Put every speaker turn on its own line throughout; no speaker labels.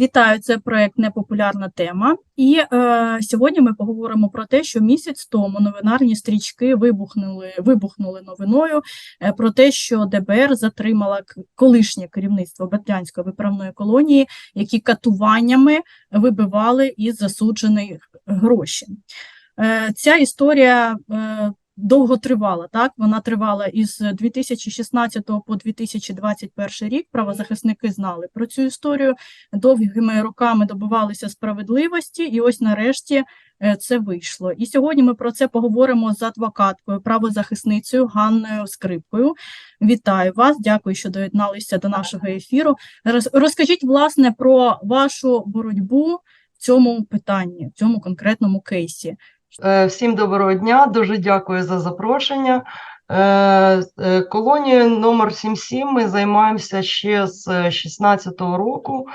Вітаю, це проект Непопулярна тема. І е, сьогодні ми поговоримо про те, що місяць тому новинарні стрічки вибухнули, вибухнули новиною е, про те, що ДБР затримала колишнє керівництво Бердянської виправної колонії, які катуваннями вибивали із засуджених гроші. Е, ця історія е, довго тривала, так? Вона тривала із 2016 по 2021 рік. Правозахисники знали про цю історію, довгими роками добивалися справедливості, і ось нарешті е, це вийшло. І сьогодні ми про це поговоримо з адвокаткою, правозахисницею Ганною Скрипкою. Вітаю вас, дякую, що доєдналися до нашого ефіру. Роз- Розкажіть, власне, про вашу боротьбу в цьому питанні, в цьому конкретному кейсі.
Е, Всім доброго дня, дуже дякую за запрошення. Е, е, Колонією номер 77 ми займаємося ще з 16-го року,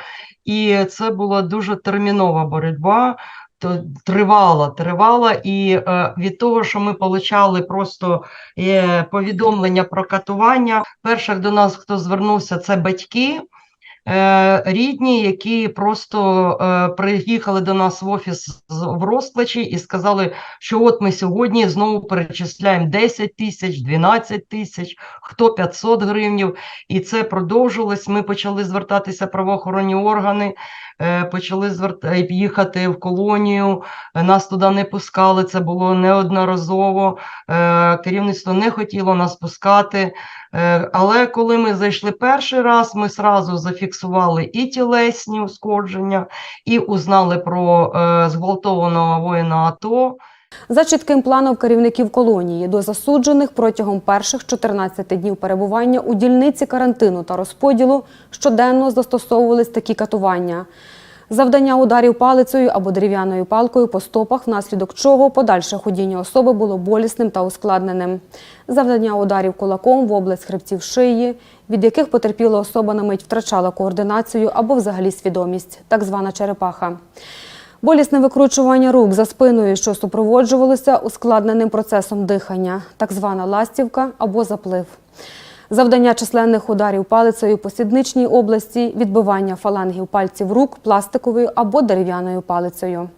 і це була дуже термінова боротьба. Тривала, тривала, і від того, що ми отримали просто повідомлення про катування, перших до нас, хто звернувся, це батьки. Е, рідні, які просто е, приїхали до нас в офіс в розпачі і сказали, що от ми сьогодні знову перечисляємо 10 тисяч, 12 тисяч, хто 500 гривнів. І це продовжилось. Ми почали звертатися правоохоронні органи, е, почали зверта... їхати в колонію, нас туди не пускали, це було неодноразово. Керівництво не хотіло нас пускати. Але коли ми зайшли перший раз, ми сразу зафіксували і тілесні ушкодження, і узнали про е, зґвалтованого воїна АТО.
За чітким планом керівників колонії до засуджених протягом перших 14 днів перебування у дільниці карантину та розподілу щоденно застосовувались такі катування. Завдання ударів палицею або дерев'яною палкою по стопах, внаслідок чого подальше ходіння особи було болісним та ускладненим. Завдання ударів кулаком в область хребців шиї, від яких потерпіла особа на мить втрачала координацію або взагалі свідомість, так звана черепаха. Болісне викручування рук за спиною, що супроводжувалося ускладненим процесом дихання, так звана ластівка або заплив. Завдання численних ударів палицею по сідничній області, відбивання фалангів пальців рук пластиковою або дерев'яною палицею.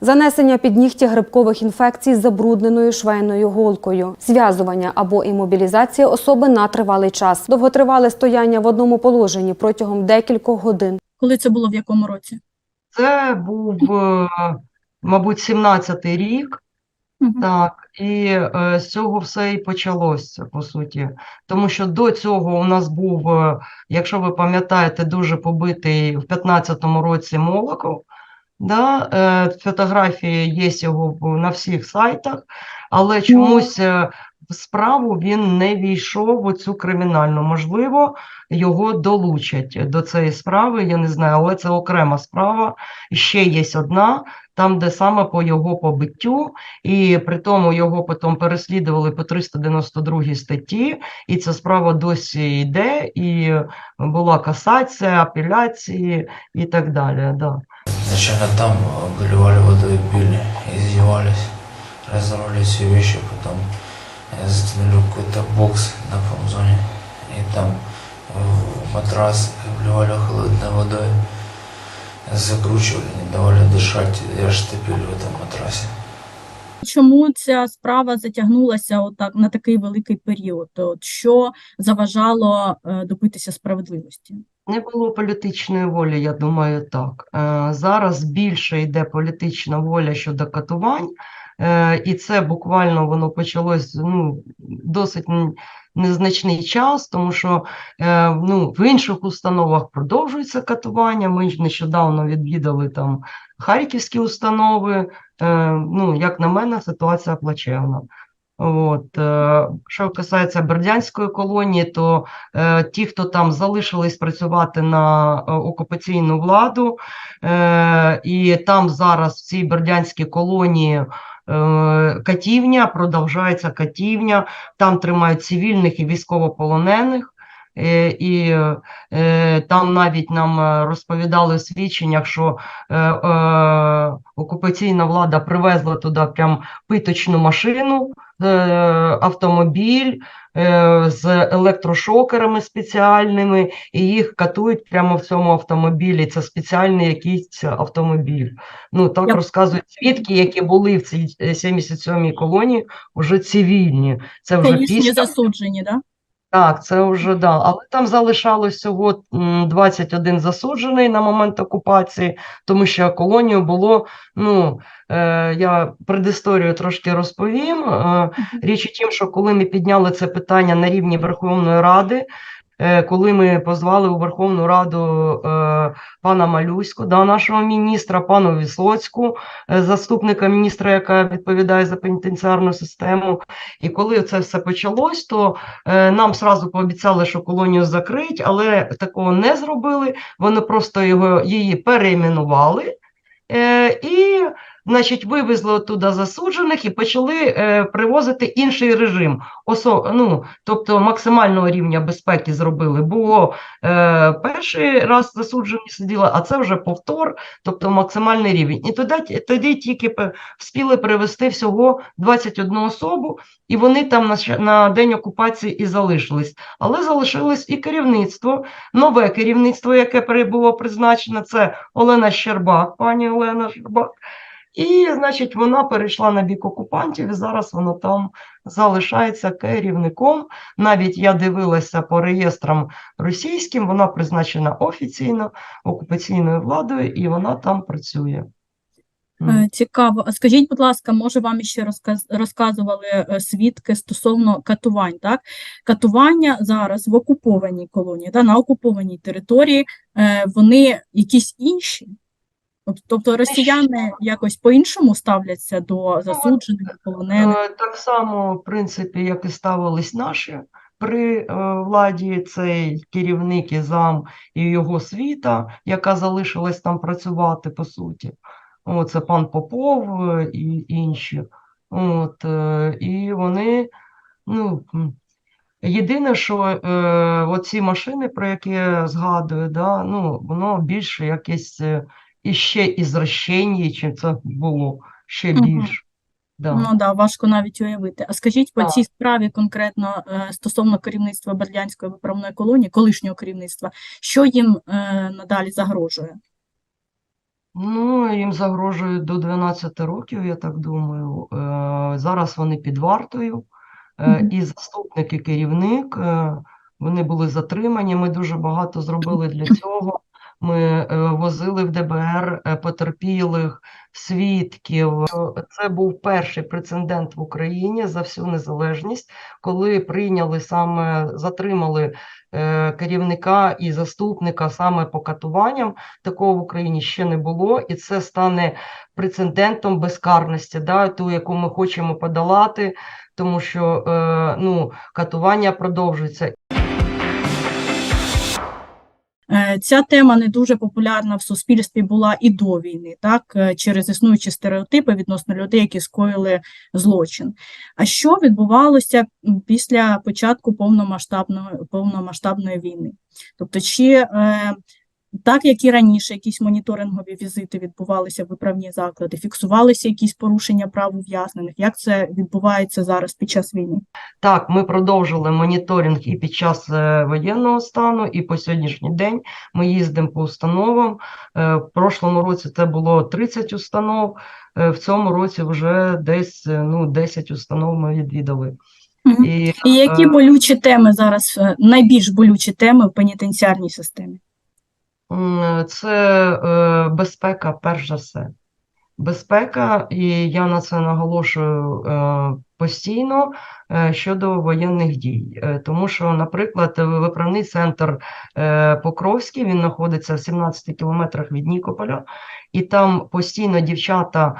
Занесення під нігті грибкових інфекцій з забрудненою швейною голкою, зв'язування або імобілізація особи на тривалий час, довготривале стояння в одному положенні протягом декількох годин,
Коли це було в якому році?
Це був, е, мабуть, 17-й рік.
Мгм.
Так, і е, з цього все і почалося, по суті. Тому що до цього у нас був, е, якщо ви пам'ятаєте, дуже побитий в 15-му році Молоков. Да? Е, фотографії є його на всіх сайтах, але чомусь е, в справу він не війшов у цю кримінальну. Можливо, його долучать до цієї справи, я не знаю, але це окрема справа. Ще є одна, там, де саме по його побиттю, і при тому його потім переслідували по 392 статті, і ця справа досі йде, і була касація, апеляції і так далі. Да.
Изначально там обливали водой, били, издевались, разорвали все вещи, потом э, затянули какой-то бокс на промзоне, и там в матрас обливали холодной водой, закручивали, не давали дышать, и раштопили в этом матрасе.
Чому ця справа затягнулася отак на такий великий період? От що заважало е, добитися справедливості?
Не було політичної волі, я думаю, так. Е, Зараз більше йде політична воля щодо катувань, е, і це буквально воно почалось ну, досить незначний час, тому що е, ну, в інших установах продовжується катування. Ми ж нещодавно відвідали там харківські установи. Е, Ну, як на мене, ситуація плачевна. От, е, що касається Бердянської колонії, то е, ті, хто там залишились працювати на е, окупаційну владу, е, і там зараз в цій Бердянській колонії е, катівня, продовжається катівня, там тримають цивільних і військовополонених. Е, І е, там навіть нам е, розповідали в свідченнях, що окупаційна влада привезла туди прям питочну машину, автомобіль з електрошокерами спеціальними, і їх катують прямо в цьому автомобілі. Це спеціальний якийсь автомобіль. Ну, так
Я-
розказують свідки, які були в цій е, 77-й колонії, вже цивільні. Це вже
Колишні
після
засуджені, да?
Так, це вже да. Але там залишалось всього м, 21 засуджений на момент окупації, тому що колонію було. Ну е, я предісторію трошки розповім. Е, річ у тім, що коли ми підняли це питання на рівні Верховної Ради. Е, Коли ми позвали у Верховну Раду е, пана Малюську, да, нашого міністра, пану Вісоцьку, е, заступника міністра, яка відповідає за пенітенціарну систему. І коли це все почалось, то Нам сразу пообіцяли, що колонію закриють, але такого не зробили. Вони просто його, її перейменували і, значить, вивезли оттуда засуджених і почали е, привозити інший режим. Осо, ну, тобто максимального рівня безпеки зробили. Було е, перший раз засуджені сиділи, а це вже повтор, тобто максимальний рівень. І тоді, тоді тільки вспіли привезти всього 21 особу, і вони там на, на день окупації і залишились. Але залишилось і керівництво, нове керівництво, яке було призначено, це Олена Щербак, пані Олена Щербак. І, значить, вона перейшла на бік окупантів, і зараз вона там залишається керівником. Навіть я дивилася по реєстрам російським, вона призначена офіційно окупаційною владою, і вона там працює.
Е, Цікаво. А скажіть, будь ласка, може вам ще розказ... розказували е, свідки стосовно катувань, так? Катування зараз в окупованій колонії, да, на окупованій території, е, вони якісь інші? Тоб- Тобто росіяни якось по-іншому ставляться до засуджених, полонених?
Е, Так само, в принципі, як і ставились наші при е, владі, цей керівник і зам і його світа, яка залишилась там працювати, по суті. О, це пан Попов е, і інші. От, і вони, ну, єдине, що е, оці машини, про які я згадую, да, ну, воно більше якесь е, іще ізращення, чим це було ще більше. Да.
Ну да, важко навіть уявити. А скажіть по
Так.
цій справі конкретно е, стосовно керівництва Бердянської виправної колонії, колишнього керівництва, що їм е, надалі загрожує?
Ну, їм загрожує до 12 років, я так думаю. Е, Зараз вони під вартою. І заступник, і керівник, вони були затримані. Ми дуже багато зробили для цього. Ми е, возили в ДБР е, потерпілих, свідків. Це був перший прецедент в Україні за всю незалежність, коли прийняли саме, затримали е, керівника і заступника саме по катуванням. Такого в Україні ще не було, і це стане прецедентом безкарності, да, ту, яку ми хочемо подолати, тому що ну, катування продовжується.
Е, Ця тема не дуже популярна в суспільстві була і до війни, так, е, через існуючі стереотипи відносно людей, які скоїли злочин. А що відбувалося після початку повномасштабної, повномасштабної війни? Тобто, чи е, так, як і раніше, якісь моніторингові візити відбувалися в виправні заклади, фіксувалися якісь порушення прав ув'язнених? Як це відбувається зараз під час війни?
Так, ми продовжили моніторинг і під час е, воєнного стану, і по сьогоднішній день ми їздимо по установам. Е, в прошлому році це було 30 установ, е, в цьому році вже десь ну, 10 установ ми відвідали. І,
І які болючі теми зараз, найбільш болючі теми в пенітенціарній системі?
Це е, безпека, перш за все. Безпека, і я на це наголошую е, постійно е, щодо воєнних дій. Тому що, наприклад, виправний центр Покровський, він знаходиться в 17 кілометрах від Нікополя, і там постійно дівчата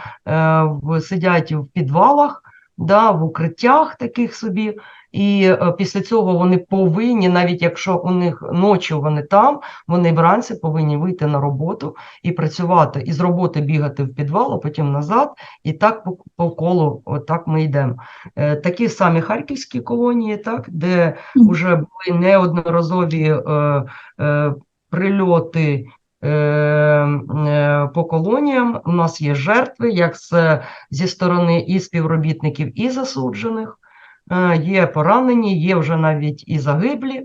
сидять в підвалах, да, в укриттях таких собі. І е, після цього вони повинні, навіть якщо у них ночі вони там, вони вранці повинні вийти на роботу і працювати, і з роботи бігати в підвал, а потім назад, і так по, по колу, отак ми йдемо. Е, Такі самі харківські колонії, так, де вже були неодноразові е, е, прильоти е, по колоніям. У нас є жертви, як з, зі сторони і співробітників, і засуджених. Е, Є поранені, є вже навіть і загиблі.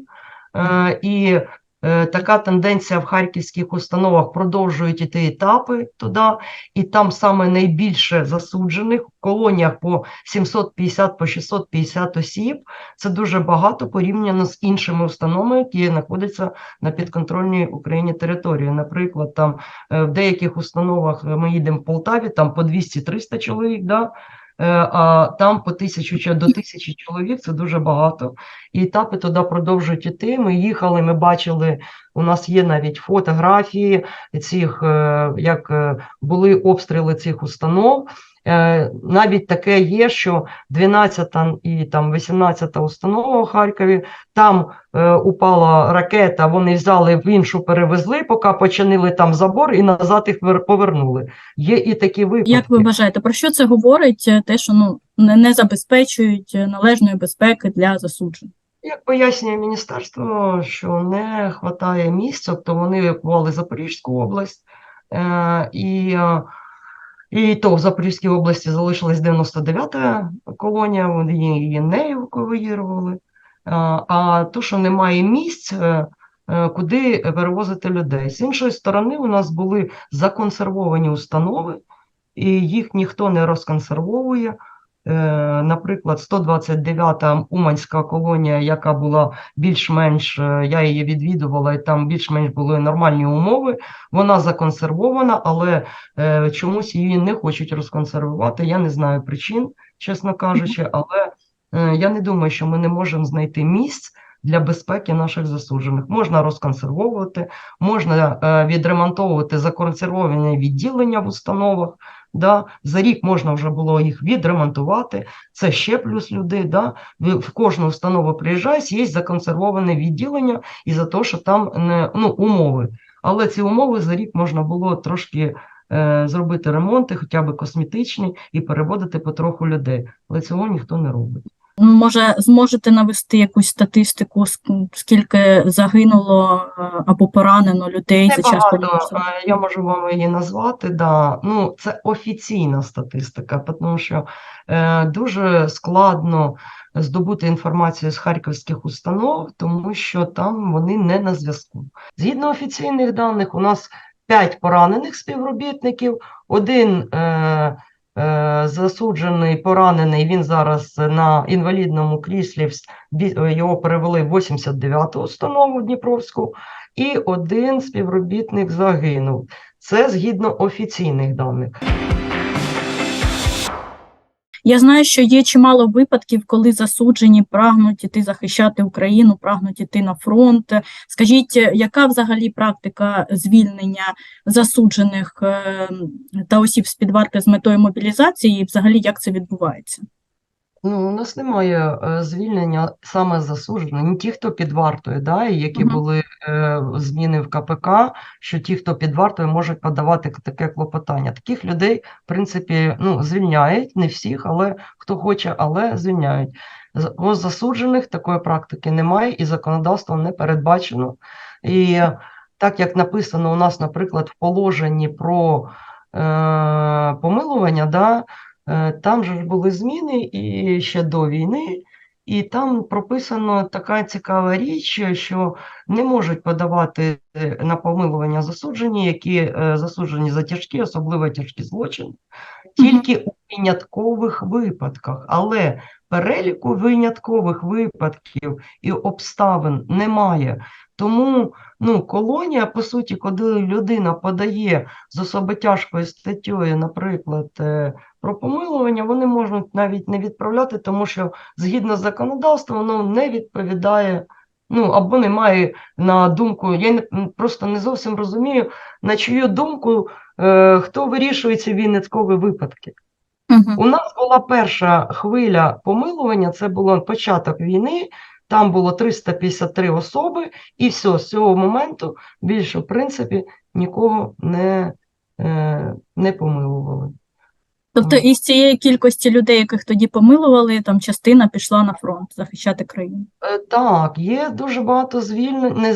Е, І е, така тенденція в харківських установах продовжують іти етапи туди, і там саме найбільше засуджених в колоніях по 750 по 650 осіб. Це дуже багато порівняно з іншими установами, які знаходяться на підконтрольній Україні території. Наприклад, там в деяких установах ми їдемо в Полтаві, там по 200-300 чоловік, да? Е, а там по тисячу до тисячі чоловік це дуже багато. І етапи туди продовжують іти. Ми їхали, ми бачили, у нас є навіть фотографії цих, е, як е, були обстріли цих установ. Е, Навіть таке є, що 12 і там 18 установа у Харкові, там е, упала ракета, вони взяли в іншу, перевезли, поки починили там забор і назад їх повернули. Є і такі випадки.
Як ви вважаєте, про що це говорить? е, Те, що ну не, не забезпечують е, належної безпеки для засуджених?
Як пояснює міністерство, що не вистачає місць, тобто вони евакували Запорізьку область, е, і, е, і то в Запорізькій області залишилась 99-та колонія, вони її не евакуювали. Е, а то, що немає місць, е, е, куди перевозити людей. З іншої сторони, у нас були законсервовані установи, і їх ніхто не розконсервовує. Е, Наприклад, 129-та Уманська колонія, яка була більш-менш, е, я її відвідувала, і там більш-менш були нормальні умови. Вона законсервована, але е, чомусь її не хочуть розконсервувати. Я не знаю причин, чесно кажучи, але я не думаю, що ми не можемо знайти місць для безпеки наших засуджених. Можна розконсервовувати, можна відремонтовувати законсервовані відділення в установах. Да? За рік можна вже було їх відремонтувати. Це ще плюс люди. Да? В кожну установу приїжджаєш, є законсервоване відділення і за те, що там не, ну, умови. Але ці умови за рік можна було трошки е, зробити ремонти, хоча б косметичні, і переводити потроху людей. Але цього ніхто не робить.
Може, зможете навести якусь статистику, скільки загинуло е, або поранено людей за час
Небагато, е, я можу вам її назвати. Да. Ну, це офіційна статистика, тому що е, дуже складно здобути інформацію з харківських установ, тому що там вони не на зв'язку. Згідно офіційних даних, у нас 5 поранених співробітників, один е, засуджений, поранений, він зараз на інвалідному кріслі, е, його перевели в 89-ту установу Дніпровську, і один співробітник загинув. Це згідно офіційних даних.
Я знаю, що є чимало випадків, коли засуджені прагнуть іти захищати Україну, прагнуть іти на фронт. Скажіть, яка взагалі практика звільнення засуджених е, та осіб з-під варти з метою мобілізації, і взагалі як це відбувається?
Ну, у нас немає е, звільнення саме засуджених, не ті, хто під вартою, да, і які
Мгм.
були е, зміни в КПК, що ті, хто під вартою, можуть подавати к- таке клопотання. Таких людей, в принципі, ну, звільняють, не всіх, але хто хоче, але звільняють. З- У засуджених такої практики немає і законодавством не передбачено. І так як написано у нас, наприклад, в положенні про е, помилування, да, Там же ж були зміни і ще до війни, і там прописано така цікава річ, що не можуть подавати е, на помилування засуджені, які е, засуджені за тяжкі, особливо тяжкі злочини, тільки у виняткових випадках. Але переліку виняткових випадків і обставин немає. Тому ну, колонія, по суті, коли людина подає з особо тяжкою статтею, наприклад, е, про помилування, вони можуть навіть не відправляти, тому що згідно з законодавством воно не відповідає, ну або не має на думку. Я не- просто не зовсім розумію, на чию думку е, хто вирішує ці виняткові випадки.
Мгм.
У нас була перша хвиля помилування, це було початок війни, там було 353 особи, і все, з цього моменту більше, в принципі, нікого не, е, не помилували.
Тобто із цієї кількості людей, яких тоді помилували, там частина пішла на фронт захищати країну.
Е, Так, є дуже багато звільнень,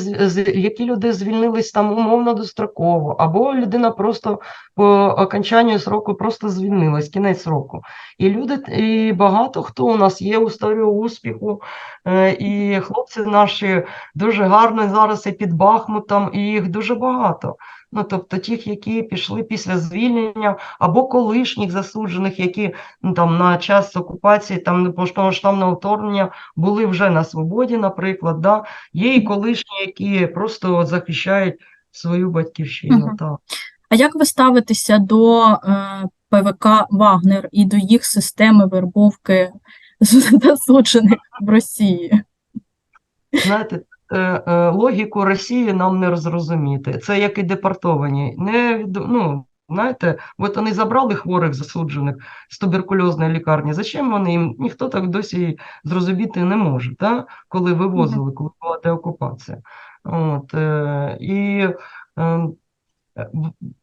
які люди звільнились там умовно достроково, або людина просто по окончанню сроку просто звільнилась, кінець року. І люди, і багато хто у нас є історія успіху, е, і хлопці наші дуже гарно зараз і під Бахмутом, і їх дуже багато. Ну, тобто тих, які пішли після звільнення, або колишніх засуджених, які ну, там на час окупації, там повномасштабного вторгнення були вже на свободі, наприклад, да? є і колишні, які просто от захищають свою батьківщину.
Мгм.
Так.
А як ви ставитеся до е, ПВК Вагнер і до їх системи вербовки засуджених в Росії?
Знаєте, логіку Росії нам не зрозуміти. Це як і депортовані. Не ну, знаєте, от вони забрали хворих засуджених з туберкульозної лікарні. Зачем вони їм? Ніхто так досі зрозуміти не може, та? коли вивозили, коли була деокупація. От, е, і е,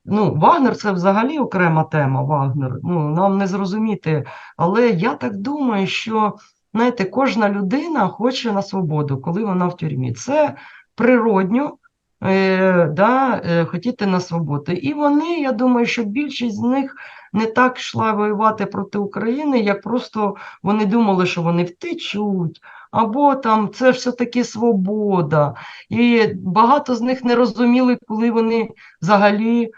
ну, Вагнер це взагалі окрема тема. Вагнер. Ну, нам не зрозуміти. Але я так думаю, що знаєте, кожна людина хоче на свободу, коли вона в тюрмі. Це природньо. Е, да, е, хотіти на свободу. І вони, я думаю, що більшість з них не так йшла воювати проти України, як просто вони думали, що вони втечуть, або там це все-таки свобода. І багато з них не розуміли, коли вони взагалі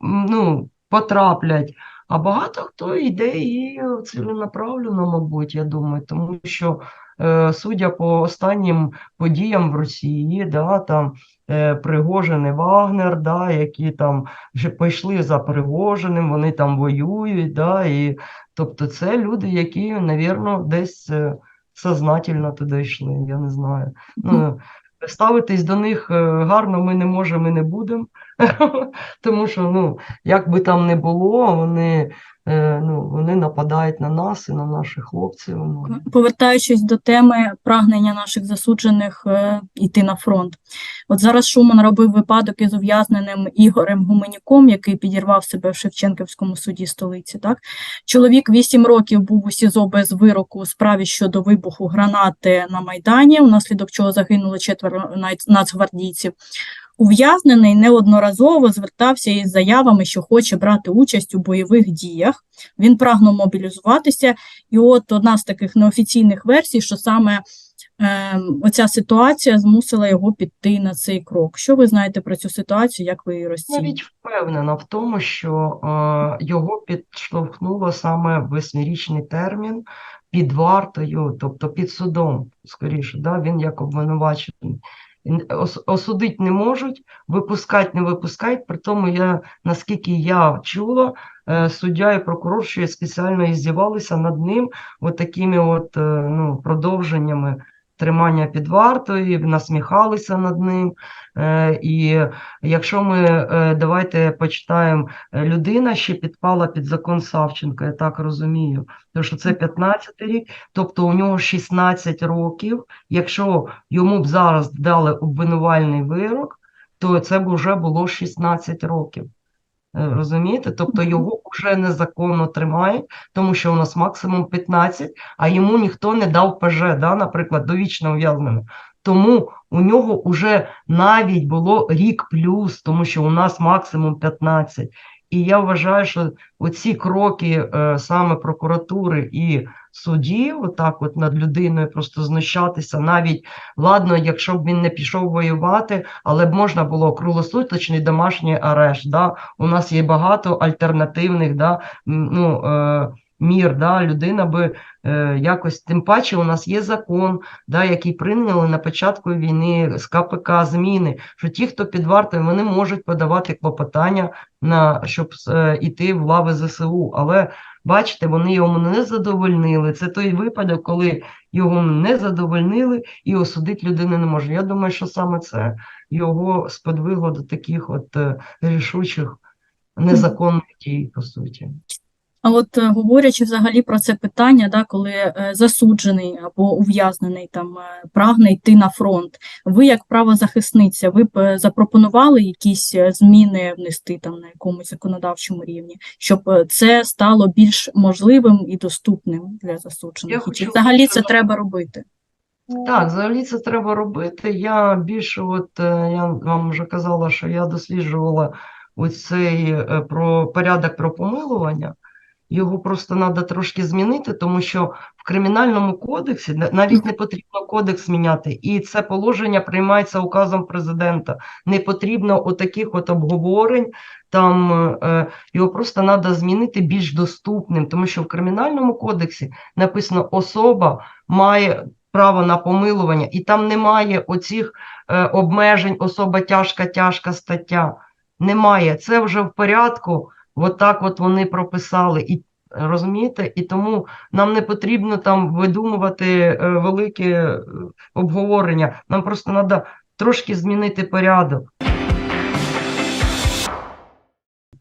ну, потраплять. А багато хто йде і ціленаправленно, мабуть, я думаю, тому що, е, судя по останнім подіям в Росії, да, там е, Пригожин і Вагнер, да, які там вже пішли за Пригожиним, вони там воюють, да, і, тобто це люди, які, навірно, десь е, сознательно туди йшли, я не знаю. Ну, ставитись до них е, гарно ми не можемо і не будемо, тому що, ну, як би там не було, вони, ну, вони нападають на нас і на наших хлопців. Ну,
Повертаючись до теми прагнення наших засуджених е, йти на фронт. От зараз Шуман робив випадок із ув'язненим Ігорем Гуменюком, який підірвав себе в Шевченківському суді столиці. Так? Чоловік 8 років був у СІЗО без вироку у справі щодо вибуху гранати на Майдані, внаслідок чого загинули четверо нацгвардійців. Ув'язнений неодноразово звертався із заявами, що хоче брати участь у бойових діях. Він прагнув мобілізуватися, і от одна з таких неофіційних версій, що саме е, оця ситуація змусила його піти на цей крок. Що ви знаєте про цю ситуацію, як ви її розцінюєте?
навіть впевнена в тому, що е, його підштовхнуло саме восьмирічний термін під вартою, тобто під судом, скоріше, да? він як обвинувачений. Осудити не можуть, випускати не випускають. При тому, я, наскільки я чула, е, суддя і прокурор ще спеціально іздівалися над ним от от, е, ну, продовженнями тримання під вартою, насміхалися над ним. Е, І якщо ми е, давайте почитаємо, е, людина ще підпала під закон Савченка, я так розумію, тому що це 15 рік, тобто у нього 16 років. Якщо йому б зараз дали обвинувальний вирок, то це б вже було 16 років. Е, Розумієте? Тобто його вже незаконно тримають, тому що у нас максимум 15, а йому ніхто не дав ПЖ, да, наприклад, довічно ув'язнене. Тому у нього вже навіть було рік плюс, тому що у нас максимум 15. І я вважаю, що оці кроки е, саме прокуратури і судів, отак от над людиною просто знущатися, навіть ладно, якщо б він не пішов воювати, але б можна було круглосуточний домашній арешт. Да? У нас є багато альтернативних да, ну, е, мір. Да? Людина би якось, тим паче, у нас є закон, да, який прийняли на початку війни з КПК зміни, що ті, хто під вартою, вони можуть подавати клопотання на щоб е, іти в лави ЗСУ. Але бачите, вони його не задовольнили. Це той випадок, коли його не задовольнили і осудити людину не може. Я думаю, що саме це його сподвигло до таких от е, рішучих незаконних дій, по суті.
А от е, говорячи взагалі про це питання, да, коли е, засуджений або ув'язнений там е, прагне йти на фронт, ви як правозахисниця, ви б запропонували якісь зміни внести там на якомусь законодавчому рівні, щоб це стало більш можливим і доступним для засуджених? І Чи взагалі це треба робити?
Так, взагалі це треба робити. Я більше, от я вам вже казала, що я досліджувала оцей про порядок про помилування. Його просто треба трошки змінити, тому що в кримінальному кодексі навіть не потрібно кодекс міняти, і це положення приймається указом президента. Не потрібно отаких от обговорень. Там е, його просто треба змінити більш доступним, тому що в кримінальному кодексі написано особа має право на помилування, і там немає оцих е, обмежень, особа тяжка, тяжка стаття. Немає. Це вже в порядку. От так от вони прописали. І розумієте? І тому нам не потрібно там видумувати е, велике обговорення. Нам просто треба трошки змінити порядок.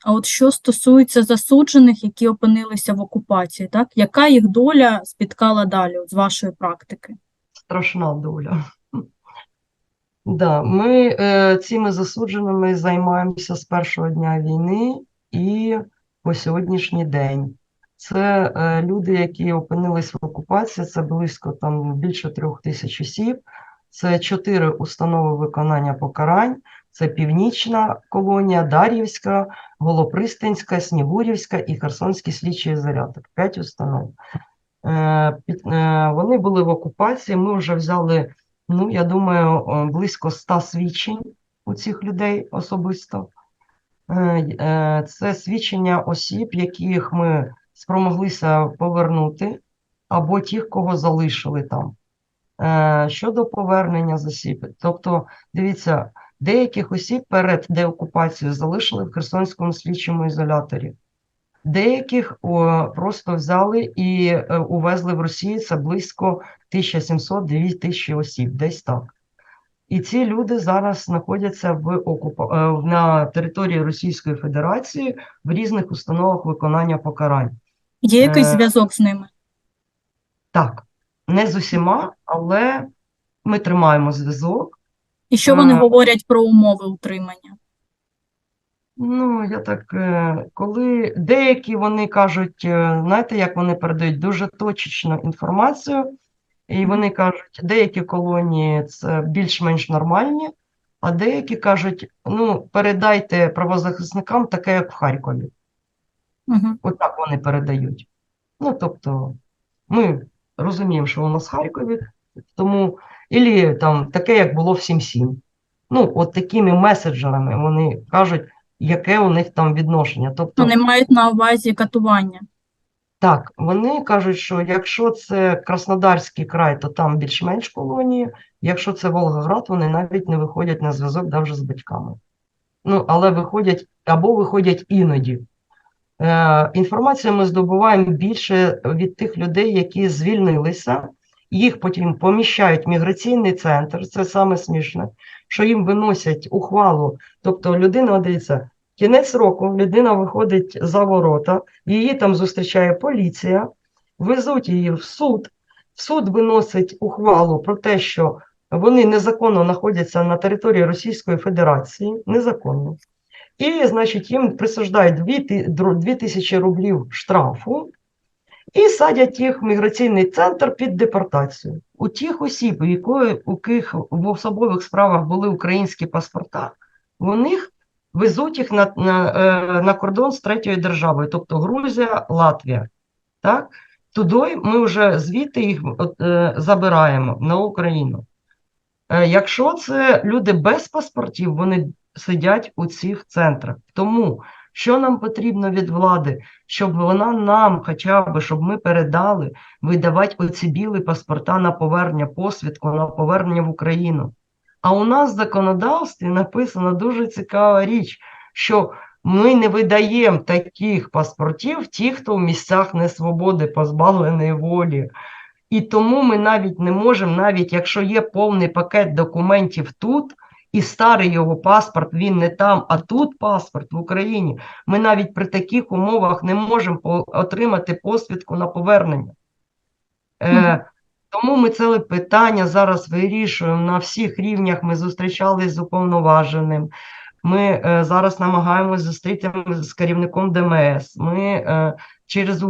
А от що стосується засуджених, які опинилися в окупації, так? Яка їх доля спіткала далі от з вашої практики?
страшна доля. Да, ми е, цими засудженими займаємося з першого дня війни і по сьогоднішній день. Це е, люди, які опинились в окупації, це близько там більше трьох тисяч осіб. Це чотири установи виконання покарань. Це Північна колонія, Дар'ївська, Голопристанська, Снігурівська і Херсонський слідчий ізолятор. П'ять установ. Е, е, Вони були в окупації. Ми вже взяли, ну, я думаю, близько 100 свідчень у цих людей особисто. Е, е, Це свідчення осіб, яких ми спромоглися повернути, або тих, кого залишили там. Е, Щодо повернення з осіб, тобто, дивіться, деяких осіб перед деокупацією залишили в Херсонському слідчому ізоляторі. Деяких просто взяли і увезли в Росію. Це близько 1700-2000 осіб, десь так. І ці люди зараз знаходяться в окупа... е, на території Російської Федерації в різних установах виконання покарань.
Є якийсь
Е,
зв'язок з ними?
Так, не з усіма, але ми тримаємо зв'язок.
І що вони
е,
говорять про умови утримання?
Ну, я так, е, коли деякі вони кажуть, е, знаєте, як вони передають дуже точечну інформацію, і вони кажуть, деякі колонії це більш-менш нормальні, а деякі кажуть, ну, передайте правозахисникам таке, як в Харкові.
Угу.
Отак вони передають. Ну, тобто, ми розуміємо, що у нас в Харкові, тому, ілі там таке, як було в Сім-Сім. Ну, от такими меседжерами вони кажуть, яке у них там відношення. Тобто,
Вони мають на увазі катування.
Так, вони кажуть, що якщо це Краснодарський край, то там більш-менш колонії, якщо це Волгоград, вони навіть не виходять на зв'язок навіть з батьками. Ну, але виходять або виходять іноді. Е, інформацію ми здобуваємо більше від тих людей, які звільнилися, їх потім поміщають в міграційний центр, це саме смішне, що їм виносять ухвалу. Тобто людина, дивіться, кінець року людина виходить за ворота, її там зустрічає поліція, везуть її в суд, суд виносить ухвалу про те, що вони незаконно знаходяться на території Російської Федерації, незаконно. І, значить, їм присуждають 2 тисячі рублів штрафу і садять їх в міграційний центр під депортацію. У тих осіб, у якої у ких в особових справах були українські паспорта, вони їх везуть їх на, на, е, на кордон з третьою державою, тобто Грузія, Латвія. Так? Туди ми вже звідти їх е, забираємо на Україну. Е, Якщо це люди без паспортів, вони сидять у цих центрах. Тому що нам потрібно від влади, щоб вона нам, хоча б, щоб ми передали видавати оці білі паспорта на повернення, посвідку на повернення в Україну. А у нас в законодавстві написана дуже цікава річ, що ми не видаємо таких паспортів ті, хто в місцях несвободи, позбавленої волі. І тому ми навіть не можемо, навіть якщо є повний пакет документів тут, і старий його паспорт, він не там, а тут паспорт в Україні. Ми навіть при таких умовах не можемо отримати посвідку на повернення. Е, тому ми це питання зараз вирішуємо на всіх рівнях. Ми зустрічались з уповноваженим. Ми е, зараз намагаємось зустрітися з керівником ДМС. Ми е, через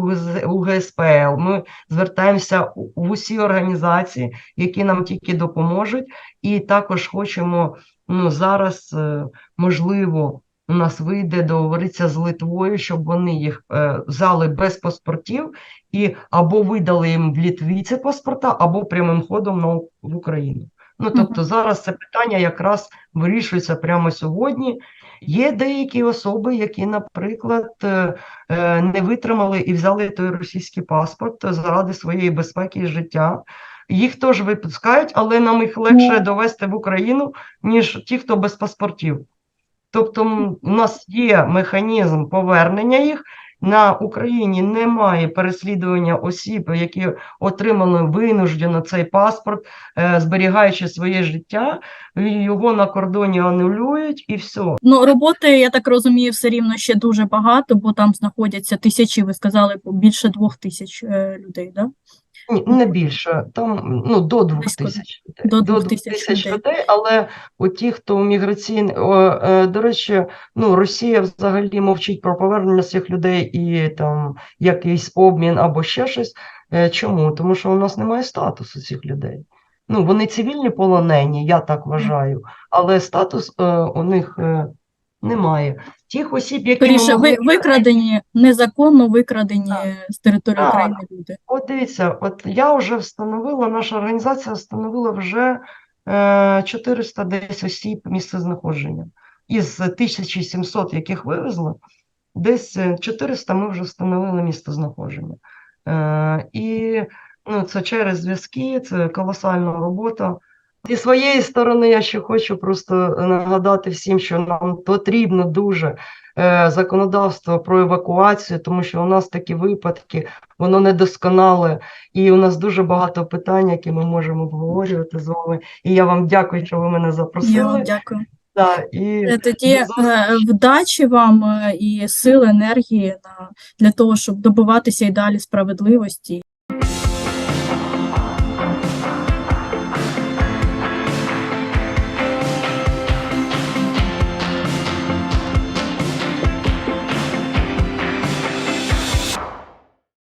УГСПЛ. Ми звертаємося в усі організації, які нам тільки допоможуть, і також хочемо ну, зараз, е, можливо, у нас вийде договоритися з Литвою, щоб вони їх е, взяли без паспортів і або видали їм в Літві ці паспорта, або прямим ходом на, в Україну. Ну, тобто зараз це питання якраз вирішується прямо сьогодні. Є деякі особи, які, наприклад, е, е, не витримали і взяли той російський паспорт заради своєї безпеки і життя. Їх теж випускають, але нам їх легше
Ну.
довести в Україну, ніж ті, хто без паспортів. Тобто у нас є механізм повернення їх. На Україні немає переслідування осіб, які отримали винуждено цей паспорт, е, зберігаючи своє життя, його на кордоні анулюють і все.
Ну, роботи, я так розумію, все рівно ще дуже багато, бо там знаходяться тисячі, ви сказали, більше двох тисяч е, людей, да?
Ні, не більше, там ну, до двох тисяч людей.
до двох тисяч людей.
але у ті, хто міграційні, о, е, до речі, ну, Росія взагалі мовчить про повернення цих людей і там якийсь обмін або ще щось. Е, Чому? Тому що у нас немає статусу цих людей. Ну, вони цивільні полонені, я так вважаю, але статус е, у них е, немає. Тих осіб, які
Скоріше,
могли
ви, викрадені, незаконно викрадені
Так.
з території
Так.
України люди.
От дивіться, от я вже встановила, наша організація встановила вже е, 400 десь осіб місцезнаходження. Із 1700, яких вивезли, десь е, 400 ми вже встановили місцезнаходження. Е, і ну, це через зв'язки, це колосальна робота. Зі своєї сторони, я ще хочу просто нагадати всім, що нам потрібно дуже е, законодавство про евакуацію, тому що у нас такі випадки, воно недосконале, і у нас дуже багато питань, які ми можемо обговорювати з вами. І я вам дякую, що ви мене
Я
запросили.
вам дякую.
Да, і
Е, Тоді е, вдачі вам е, і сил, енергії на, для того, щоб добиватися і далі справедливості.